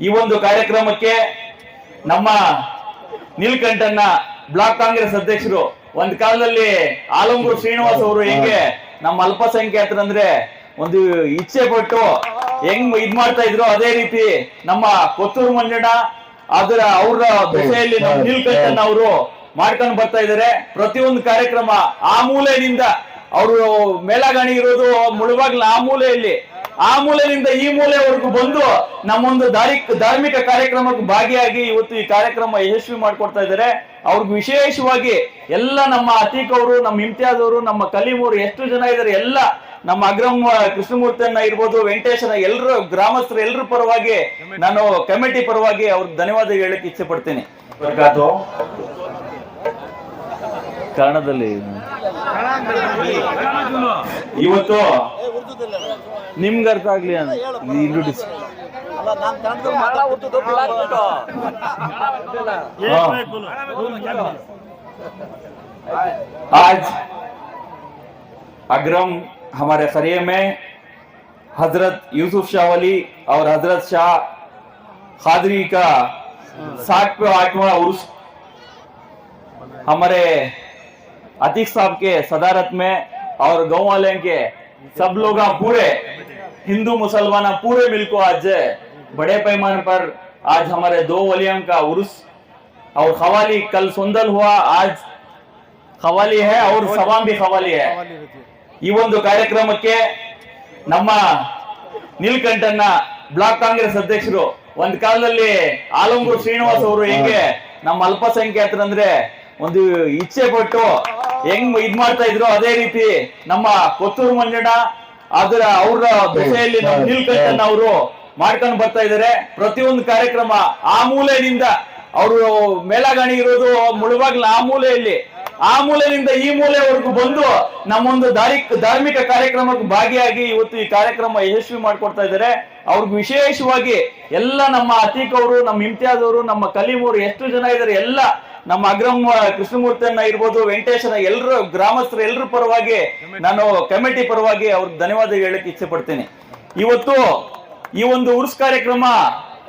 ಈ ಒಂದು ಕಾರ್ಯಕ್ರಮಕ್ಕೆ ನಮ್ಮ ನೀಲ್ಕಂಠನ್ನ ಬ್ಲಾಕ್ ಕಾಂಗ್ರೆಸ್ ಅಧ್ಯಕ್ಷರು, ಒಂದ್ ಕಾಲದಲ್ಲಿ ಆಲಂಗೂರು ಶ್ರೀನಿವಾಸ್ ಅವರು ಹೆಂಗೆ ನಮ್ಮ ಅಲ್ಪಸಂಖ್ಯಾತರಂದ್ರೆ ಒಂದು ಇಚ್ಛೆ ಪಟ್ಟು ಹೆಂಗ್ ಇದ್ ಮಾಡ್ತಾ ಇದ್ರು ಅದೇ ರೀತಿ ನಮ್ಮ ಕೊತ್ತೂರು ಮಂಜಣ್ಣ, ಅದರ ಅವರ ದೆಸೆಯಲ್ಲಿ ನಮ್ಮ ನೀಲ್ಕಂಠನ್ ಅವರು ಮಾಡ್ಕೊಂಡು ಬರ್ತಾ ಇದಾರೆ ಪ್ರತಿಯೊಂದು ಕಾರ್ಯಕ್ರಮ ಆ ಮೂಲೆಯಿಂದ ಅವರು ಮೇಲಗಾಣಿ ಇರೋದು ಮುಳುಬಾಗ್ಲ ಆ ಮೂಲೆಯಲ್ಲಿ ಆ ಮೂಲೆಯಿಂದ ಈ ಮೂಲೆವರೆಗೂ ಬಂದು ನಮ್ಮೊಂದು ಧಾರಿ ಧಾರ್ಮಿಕ ಕಾರ್ಯಕ್ರಮಕ್ಕೆ ಭಾಗಿಯಾಗಿ ಇವತ್ತು ಈ ಕಾರ್ಯಕ್ರಮ ಯಶಸ್ವಿ ಮಾಡ್ಕೊಡ್ತಾ ಇದ್ದಾರೆ. ಅವ್ರಿಗೆ ವಿಶೇಷವಾಗಿ ಎಲ್ಲ ನಮ್ಮ ಅತೀಕ್ ಅವರು ನಮ್ಮ ಇಮ್ತಿಯಾಜ್ ಅವರು ನಮ್ಮ ಕಲೀಮೂರು ಎಷ್ಟು ಜನ ಇದ್ದಾರೆ ಎಲ್ಲ ನಮ್ಮ ಅಗ್ರಮ್ ಕೃಷ್ಣಮೂರ್ತಿಯನ್ನ ಇರ್ಬೋದು ವೆಂಕಟೇಶನ ಎಲ್ಲರೂ ಗ್ರಾಮಸ್ಥರು ಎಲ್ಲರ ಪರವಾಗಿ ನಾನು ಕಮಿಟಿ ಪರವಾಗಿ ಅವ್ರಿಗೆ ಧನ್ಯವಾದ ಹೇಳಕ್ಕೆ ಇಚ್ಛೆ ಪಡ್ತೀನಿ. ಕಾರಣದಲ್ಲಿ ಕನ್ನಡದಲ್ಲಿ ಇವತ್ತು ನಿಮ್ಗೆ ಅರ್ಥ ಆಗ್ಲಿ ಅಂತ ಇಂಟ್ರೊಡ್ಯೂಸ್ आज अग्रम हमारे खरिये में हजरत यूसुफ शाह वली और हजरत शाह खादरी का साठ पे आठवां उर्स हमारे अतीक साहब के सदारत में और गांव वाले के सब लोग पूरे हिंदू मुसलमान पूरे मिलको आज बड़े पैमाने पर आज हमारे दो वलियों का उर्स और खवाली कल सुंदल हुआ आज ಖವಾಲಿ ಹೇ ಅವ್ರ ಸವಾಂ ಬಿ ಖವಾಲಿ ಹೇ ಈ ಒಂದು ಕಾರ್ಯಕ್ರಮಕ್ಕೆ ನಮ್ಮ ನೀಲ್ಕಂಠನ್ನ ಬ್ಲಾಕ್ ಕಾಂಗ್ರೆಸ್ ಅಧ್ಯಕ್ಷರು ಒಂದ್ ಕಾಲದಲ್ಲಿ ಆಲಂಗೂರು ಶ್ರೀನಿವಾಸ್ ಅವರು ಹೆಂಗೆ ನಮ್ಮ ಅಲ್ಪಸಂಖ್ಯಾತರಂದ್ರೆ ಒಂದು ಇಚ್ಛೆ ಪಟ್ಟು ಹೆಂಗ್ ಇದ್ ಮಾಡ್ತಾ ಇದ್ರು ಅದೇ ರೀತಿ ನಮ್ಮ ಕೊತ್ತೂರು ಮಂಜಣ್ಣ ಅದರ ಅವರ ದೆಸೆಯಲ್ಲಿ ನಮ್ಮ ನೀಲ್ಕಂಠನ್ ಅವರು ಮಾಡ್ಕೊಂಡು ಬರ್ತಾ ಇದಾರೆ. ಪ್ರತಿಯೊಂದು ಕಾರ್ಯಕ್ರಮ ಆ ಮೂಲೆಯಿಂದ ಅವರು ಮೇಲಗಾಣಿ ಇರೋದು ಮುಳುಬಾಗ್ಲ ಆ ಮೂಲೆಯಲ್ಲಿ. ಆ ಮೂಲೆಯಿಂದ ಈ ಮೂಲೆವರೆಗೂ ಬಂದು ನಮ್ಮೊಂದು ದಾರಿ ಧಾರ್ಮಿಕ ಕಾರ್ಯಕ್ರಮಕ್ಕೆ ಭಾಗಿಯಾಗಿ ಇವತ್ತು ಈ ಕಾರ್ಯಕ್ರಮ ಯಶಸ್ವಿ ಮಾಡ್ಕೊಡ್ತಾ ಇದ್ದಾರೆ. ಅವ್ರಿಗೆ ವಿಶೇಷವಾಗಿ ಎಲ್ಲ ನಮ್ಮ ಅತೀಕ್ ಅವರು ನಮ್ಮ ಇಮ್ತಿಯಾಜ್ ಅವರು ನಮ್ಮ ಕಲೀಮ್ ಅವರು ಎಷ್ಟು ಜನ ಇದ್ದಾರೆ ಎಲ್ಲ ನಮ್ಮ ಅಗ್ರಮ್ ಕೃಷ್ಣಮೂರ್ತಿಯನ್ನ ಇರ್ಬೋದು ವೆಂಕಟೇಶನ ಎಲ್ಲರೂ ಗ್ರಾಮಸ್ಥರು ಎಲ್ಲರ ಪರವಾಗಿ ನಾನು ಕಮಿಟಿ ಪರವಾಗಿ ಅವ್ರಿಗೆ ಧನ್ಯವಾದ ಹೇಳಕ್ಕೆ ಇಚ್ಛೆ ಪಡ್ತೇನೆ. ಇವತ್ತು ಈ ಒಂದು ಉರ್ಸ್ ಕಾರ್ಯಕ್ರಮ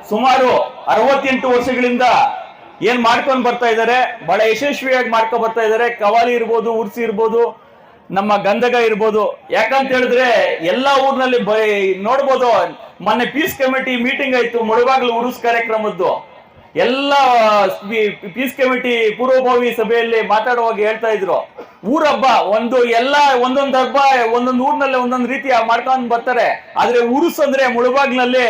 ಸುಮಾರು ಅರವತ್ತೆಂಟು ವರ್ಷಗಳಿಂದ ಏನ್ ಮಾಡ್ಕೊಂಡ್ ಬರ್ತಾ ಇದ್ದಾರೆ ಬಹಳ ಯಶಸ್ವಿಯಾಗಿ ಮಾಡ್ಕೊಂಡ್ ಬರ್ತಾ ಇದ್ದಾರೆ ಕವಾಲಿ ಇರ್ಬೋದು, ಉರ್ಸಿ ಇರ್ಬೋದು, ನಮ್ಮ ಗಂಧಗ ಇರ್ಬೋದು. ಯಾಕಂತ ಹೇಳಿದ್ರೆ ಎಲ್ಲಾ ಊರ್ನಲ್ಲಿ ನೋಡ್ಬೋದು. ಮೊನ್ನೆ ಪೀಸ್ ಕಮಿಟಿ ಮೀಟಿಂಗ್ ಆಯ್ತು. ಮುಳುಬಾಗ್ಲು ಉರುಸ್ ಕಾರ್ಯಕ್ರಮದ್ದು. ಎಲ್ಲ ಪೀಸ್ ಕಮಿಟಿ ಪೂರ್ವಭಾವಿ ಸಭೆಯಲ್ಲಿ ಮಾತಾಡುವಾಗ ಹೇಳ್ತಾ ಇದ್ರು ಊರ ಹಬ್ಬ ಒಂದು ಎಲ್ಲ, ಒಂದೊಂದು ಹಬ್ಬ, ಒಂದೊಂದು ಊರ್ನಲ್ಲಿ ಒಂದೊಂದು ರೀತಿ ಮಾಡ್ಕೊಂಡು ಬರ್ತಾರೆ. ಆದ್ರೆ ಉರುಸ್ ಅಂದ್ರೆ ಮುಳುಬಾಗ್ನಲ್ಲಿ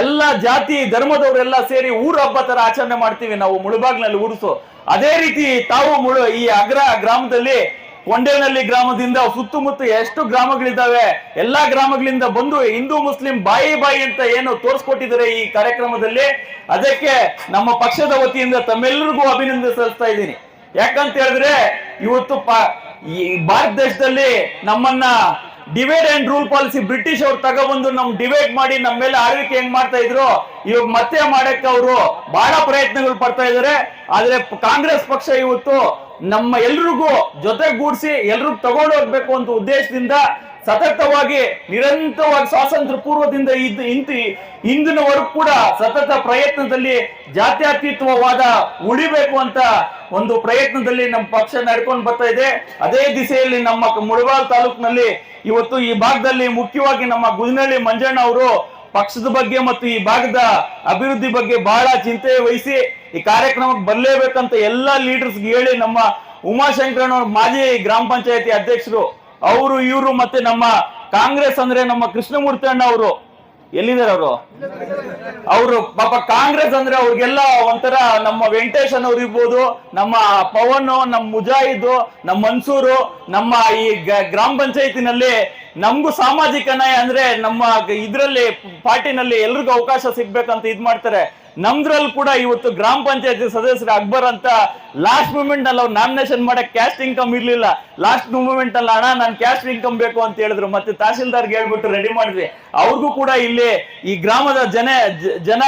ಎಲ್ಲ ಜಾತಿ, ಧರ್ಮದವರೆಲ್ಲ ಸೇರಿ ಊರ ಹಬ್ಬ ತರ ಆಚರಣೆ ಮಾಡ್ತೀವಿ ನಾವು ಮುಳುಬಾಗ್ನಲ್ಲಿ ಉರುಸು. ಅದೇ ರೀತಿ ತಾವು ಮುಳು, ಈ ಅಗ್ರ ಗ್ರಾಮದಲ್ಲಿ ಕೊಂಡೇನಹಳ್ಳಿ ಗ್ರಾಮದಿಂದ ಸುತ್ತಮುತ್ತ ಎಷ್ಟು ಗ್ರಾಮಗಳಿದ್ದಾವೆ? ಎಲ್ಲಾ ಗ್ರಾಮಗಳಿಂದ ಬಂದು ಹಿಂದೂ, ಮುಸ್ಲಿಂ ಬಾಯಿ ಬಾಯಿ ಅಂತ ಏನು ತೋರಿಸ್ಕೊಟ್ಟಿದ್ದಾರೆ ಈ ಕಾರ್ಯಕ್ರಮದಲ್ಲಿ. ಅದಕ್ಕೆ ನಮ್ಮ ಪಕ್ಷದ ವತಿಯಿಂದ ತಮ್ಮೆಲ್ಲರಿಗೂ ಅಭಿನಂದನೆ ಸಲ್ಲಿಸ್ತಾ ಇದ್ದೀನಿ. ಯಾಕಂತ ಹೇಳಿದ್ರೆ ಇವತ್ತು ಈ ಭಾರತ ದೇಶದಲ್ಲಿ ನಮ್ಮನ್ನ divide and rule policy British ಅವ್ರು ತಗೊಬಂದು ನಮ್ ಡಿವೈಡ್ ಮಾಡಿ ನಮ್ಮ ಮೇಲೆ ಆಳ್ವಿಕೆ ಹೆಂಗ್ ಮಾಡ್ತಾ ಇದ್ರು, ಇವಾಗ ಮತ್ತೆ ಮಾಡಕ್ಕೆ ಅವರು ಬಹಳ ಪ್ರಯತ್ನಗಳು ಪಡ್ತಾ ಇದಾರೆ. ಆದ್ರೆ ಕಾಂಗ್ರೆಸ್ ಪಕ್ಷ ಇವತ್ತು ನಮ್ಮ ಎಲ್ರಿಗೂ ಜೊತೆಗೂಡಿಸಿ ಎಲ್ರಿಗೂ ತಗೊಂಡು ಹೋಗ್ಬೇಕು ಅಂತ ಉದ್ದೇಶದಿಂದ ಸತತವಾಗಿ, ನಿರಂತರವಾಗಿ ಸ್ವಾತಂತ್ರ್ಯ ಪೂರ್ವದಿಂದ ಇಂತಿ, ಇಂದಿನವರೆಗೂ ಕೂಡ ಸತತ ಪ್ರಯತ್ನದಲ್ಲಿ ಜಾತ್ಯತೀತವಾದ ಉಳಿಬೇಕು ಅಂತ ಒಂದು ಪ್ರಯತ್ನದಲ್ಲಿ ನಮ್ಮ ಪಕ್ಷ ನಡ್ಕೊಂಡು ಬರ್ತಾ ಇದೆ. ಅದೇ ದಿಸೆಯಲ್ಲಿ ನಮ್ಮ ಮುಳಬಾಲ್ ತಾಲೂಕಿನಲ್ಲಿ ಇವತ್ತು ಈ ಭಾಗದಲ್ಲಿ ಮುಖ್ಯವಾಗಿ ನಮ್ಮ ಗುಜನಹಳ್ಳಿ ಮಂಜಣ್ಣ ಅವರು ಪಕ್ಷದ ಬಗ್ಗೆ ಮತ್ತು ಈ ಭಾಗದ ಅಭಿವೃದ್ಧಿ ಬಗ್ಗೆ ಬಹಳ ಚಿಂತೆ ವಹಿಸಿ ಈ ಕಾರ್ಯಕ್ರಮಕ್ಕೆ ಬರಲೇಬೇಕಂತ ಎಲ್ಲಾ ಲೀಡರ್ಸ್ ಹೇಳಿ ನಮ್ಮ ಉಮಾಶಂಕರ ಮಾಜಿ ಗ್ರಾಮ ಪಂಚಾಯತಿ ಅಧ್ಯಕ್ಷರು, ಅವರು, ಇವರು ಮತ್ತೆ ನಮ್ಮ ಕಾಂಗ್ರೆಸ್ ಅಂದ್ರೆ ನಮ್ಮ ಕೃಷ್ಣಮೂರ್ತಿ ಅಣ್ಣ ಅವರು. ಎಲ್ಲಿದ್ದಾರೆ ಅವರು? ಅವರು ಪಾಪ ಕಾಂಗ್ರೆಸ್ ಅಂದ್ರೆ ಅವ್ರಿಗೆಲ್ಲ ಒಂಥರ ನಮ್ಮ ವೆಂಕಟೇಶ್ ಅವ್ರು ಇರ್ಬೋದು, ನಮ್ಮ ಪವನ್, ನಮ್ಮ ಮುಜಾಹಿದ್, ನಮ್ಮ ಮನ್ಸೂರು, ನಮ್ಮ ಈ ಗ್ರಾಮ ಪಂಚಾಯತಿನಲ್ಲಿ ನಮಗೂ ಸಾಮಾಜಿಕ ನ್ಯಾಯ ಅಂದ್ರೆ ನಮ್ಮ ಇದ್ರಲ್ಲಿ ಪಾರ್ಟಿನಲ್ಲಿ ಎಲ್ರಿಗೂ ಅವಕಾಶ ಸಿಗ್ಬೇಕಂತ ಇದ್ ಮಾಡ್ತಾರೆ. ನಮ್ದ್ರಲ್ಲಿ ಕೂಡ ಇವತ್ತು ಗ್ರಾಮ ಪಂಚಾಯತಿ ಸದಸ್ಯರು ಅಕ್ಬರ್ ಅಂತ ಲಾಸ್ಟ್ ಮೂಮೆಂಟ್ನಲ್ಲಿ ಅವ್ರು ನಾಮಿನೇಷನ್ ಮಾಡಕ್ ಕ್ಯಾಸ್ಟ್ ಇನ್ಕಮ್ ಇರ್ಲಿಲ್ಲ. ಲಾಸ್ಟ್ ಮೂಮೆಂಟ್ ಅಲ್ಲಿ ಅಣ್ಣ, ನಾನು ಕ್ಯಾಸ್ಟ್ ಇನ್ಕಮ್ ಬೇಕು ಅಂತ ಹೇಳಿದ್ರು. ಮತ್ತೆ ತಹಶೀಲ್ದಾರ್ಗೆ ಹೇಳ್ಬಿಟ್ಟು ರೆಡಿ ಮಾಡಿದ್ವಿ. ಅವ್ರಿಗೂ ಕೂಡ ಇಲ್ಲಿ ಈ ಗ್ರಾಮದ ಜನ ಜನ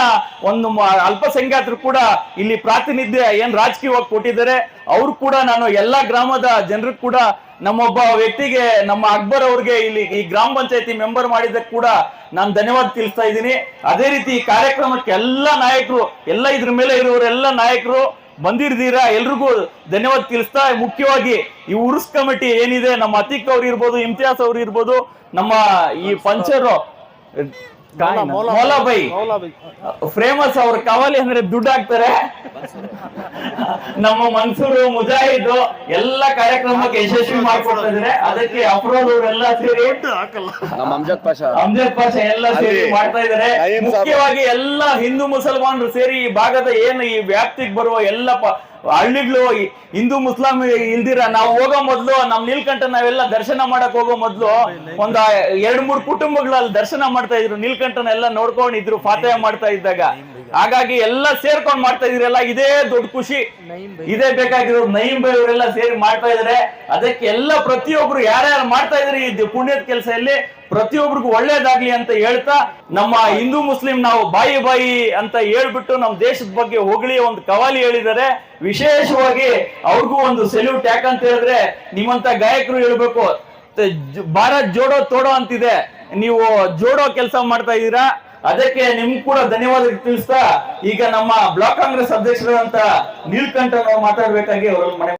ಒಂದು ಅಲ್ಪಸಂಖ್ಯಾತರು ಕೂಡ ಇಲ್ಲಿ ಪ್ರಾತಿನಿಧ್ಯ ಏನ್ ರಾಜಕೀಯವಾಗಿ ಕೊಟ್ಟಿದ್ದಾರೆ, ಅವ್ರು ಕೂಡ ನಾನು ಎಲ್ಲಾ ಗ್ರಾಮದ ಜನರಿಗೂ ಕೂಡ ನಮ್ಮೊಬ್ಬ ವ್ಯಕ್ತಿಗೆ ನಮ್ಮ ಅಕ್ಬರ್ ಅವ್ರಿಗೆ ಇಲ್ಲಿ ಈ ಗ್ರಾಮ ಪಂಚಾಯತಿ ಮೆಂಬರ್ ಮಾಡಿದ್ದಕ್ಕೆ ಕೂಡ ನಾನು ಧನ್ಯವಾದ ತಿಳಿಸ್ತಾ ಇದ್ದೀನಿ. ಅದೇ ರೀತಿ ಈ ಕಾರ್ಯಕ್ರಮಕ್ಕೆ ಎಲ್ಲ ನಾಯಕರು, ಎಲ್ಲ ಇದ್ರ ಮೇಲೆ ಇರುವವರೆಲ್ಲ ನಾಯಕರು ಬಂದಿರ್ದೀರಾ? ಎಲ್ರಿಗೂ ಧನ್ಯವಾದ ತಿಳಿಸ್ತಾ ಮುಖ್ಯವಾಗಿ ಈ ಉರ್ಸ್ ಕಮಿಟಿ ಏನಿದೆ, ನಮ್ಮ ಅತಿಕ್ ಅವ್ರು ಇರ್ಬೋದು, ಇಮ್ತಿಯಾಸ್ ಅವ್ರು ಇರ್ಬೋದು, ನಮ್ಮ ಈ ಪಂಚರು ಮೌಲಾಬೈ ಫೇಮಸ್ ಅವ್ರ ಕವಾಲಿ ಅಂದ್ರೆ ದುಡ್ಡು ಹಾಕ್ತಾರೆ. ನಮ್ಮ ಮನ್ಸೂರು ಮುಜಾಹಿದ್ ಎಲ್ಲ ಕಾರ್ಯಕ್ರಮಕ್ಕೆ ಯಶಸ್ವಿ ಮಾಡ್ಕೊಡ್ತಿದ್ರೆ ಅದಕ್ಕೆ ಅಫ್ರೋದ್ ಅವರೆಲ್ಲ ಸೇರಿ ನಮ್ಮ ಅಮ್ಜದ್ ಪಾಷಾ. ಅಮ್ಜದ್ ಪಾಷಾ ಎಲ್ಲ ಸೇರಿ ಮಾಡ್ತಾ ಇದಾರೆ ಮುಖ್ಯವಾಗಿ ಎಲ್ಲ ಹಿಂದೂ ಮುಸಲ್ಮಾನರು ಸೇರಿ ಈ ಭಾಗದ ಏನು ಈ ವ್ಯಾಪ್ತಿಗೆ ಬರುವ ಎಲ್ಲ ಹಳ್ಳಿಗಳು ಹಿಂದೂ ಮುಸ್ಲಾಂ ಇಲ್ದಿರ ನಾವು ಹೋಗೋ ಮೊದ್ಲು ನಮ್ ನೀಲ್ಕಂಠ ನಾವೆಲ್ಲ ದರ್ಶನ ಮಾಡಕ್ ಹೋಗೋ ಮೊದ್ಲು ಒಂದ್ ಎರಡ್ ಮೂರ್ ಕುಟುಂಬಗಳಲ್ಲಿ ದರ್ಶನ ಮಾಡ್ತಾ ಇದ್ರು. ನೀಲ್ಕಂಠನ ಎಲ್ಲ ನೋಡ್ಕೊಂಡಿದ್ರು ಫಾತೆ ಮಾಡ್ತಾ ಇದ್ದಾಗ. ಹಾಗಾಗಿ ಎಲ್ಲ ಸೇರ್ಕೊಂಡ್ ಮಾಡ್ತಾ ಇದ್ರಲ್ಲ ಇದೇ ದೊಡ್ಡ ಖುಷಿ. ಇದೇ ಬೇಕಾಗಿರೋದು ನೈಮ್ ಬೈ ಅವರೆಲ್ಲ ಸೇರಿ ಮಾಡ್ತಾ ಇದಾರೆ ಅದಕ್ಕೆ ಎಲ್ಲ ಪ್ರತಿಯೊಬ್ರು ಯಾರ್ಯಾರು ಮಾಡ್ತಾ ಇದ್ರಿ ಈ ಪುಣ್ಯದ ಕೆಲಸ ಇಲ್ಲಿ ಪ್ರತಿಯೊಬ್ಬರಿಗೂ ಒಳ್ಳೇದಾಗ್ಲಿ ಅಂತ ಹೇಳ್ತಾ ನಮ್ಮ ಹಿಂದೂ. ಮುಸ್ಲಿಂ ನಾವು ಬಾಯಿ ಬಾಯಿ ಅಂತ ಹೇಳ್ಬಿಟ್ಟು ನಮ್ಮ ದೇಶದ ಬಗ್ಗೆ ಹೊಗಳಿ ಒಂದು ಕವಾಲಿ ಹೇಳಿದ್ದಾರೆ. ವಿಶೇಷವಾಗಿ ಅವ್ರಿಗೂ ಒಂದು ಸೆಲ್ಯೂಟ್ ಯಾಕಂತ ಹೇಳಿದ್ರೆ ನಿಮ್ಮಂತ ಗಾಯಕರು ಹೇಳ್ಬೇಕು ಭಾರತ್ ಜೋಡೋ ತೋಡೋ ಅಂತಿದೆ. ನೀವು ಜೋಡೋ ಕೆಲಸ ಮಾಡ್ತಾ ಇದ್ದೀರಾ? ಅದಕ್ಕೆ ನಿಮ್ಗೆ ಕೂಡ ಧನ್ಯವಾದ ತಿಳಿಸ್ತಾ, ಈಗ ನಮ್ಮ ಬ್ಲಾಕ್ ಕಾಂಗ್ರೆಸ್ ಅಧ್ಯಕ್ಷರಾದಂತ ನೀಲ್ಕಂಠ ನಾವು ಮಾತಾಡ್ಬೇಕಾಗಿ ಅವರಲ್ಲಿ ಮನೆ